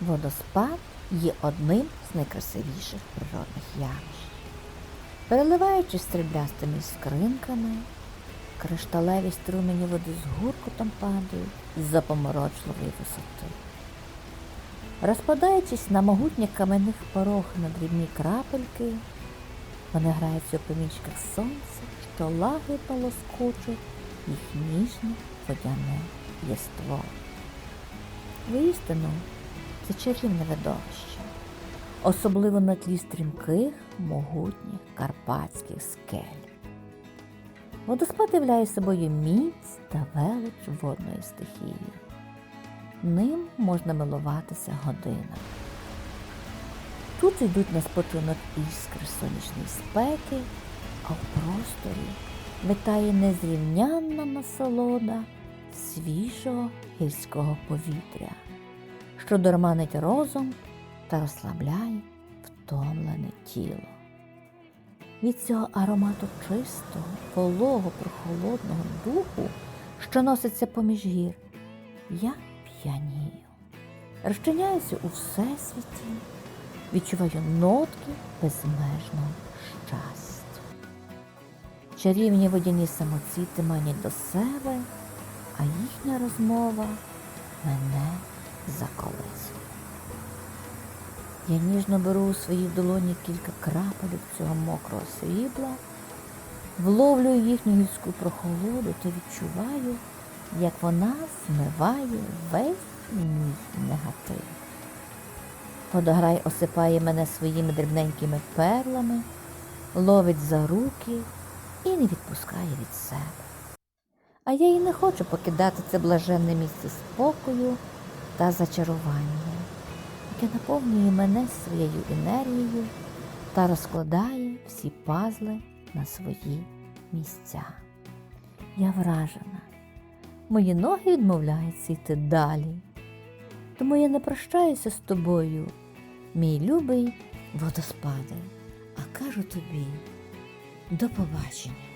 Водоспад є одним з найкрасивіших природних явищ. Переливаючись стріблястими скринками, кришталеві струмені води з гуркотом падають з запоморочливої висоти. Розпадаючись на могутніх кам'яних порог на дрібні крапельки, вони граються у помічках сонця, що лагідно лоскочуть їх ніжне водяне єство. Воістину, це чарівне видовище, особливо на тлі стрімких, могутніх карпатських скель. Водоспад являє собою міць та велич водної стихії. Ним можна милуватися годинами. Тут йдуть на спочинок іскри сонячної спеки, а в просторі витає незрівнянна насолода свіжого гірського повітря, що дурманить розум та розслабляє втомлене тіло. Від цього аромату чистого, волого, прохолодного духу, що носиться поміж гір, я п'янію. Розчиняюся у всесвіті, відчуваю нотки безмежного щастя. Чарівні водяні самоцвіти манять до себе, а їхня розмова мене заколисує. Я ніжно беру у свої долоні кілька крапель цього мокрого срібла, вловлюю їхню гірську прохолоду та відчуваю, як вона змиває весь мій негатив. Водограй осипає мене своїми дрібненькими перлами, ловить за руки і не відпускає від себе. А я і не хочу покидати це блаженне місце спокою та зачарування, яке наповнює мене своєю енергією та розкладає всі пазли на свої місця. Я вражена. Мої ноги відмовляються йти далі. Тому я не прощаюся з тобою, мій любий водоспаде, а кажу тобі до побачення.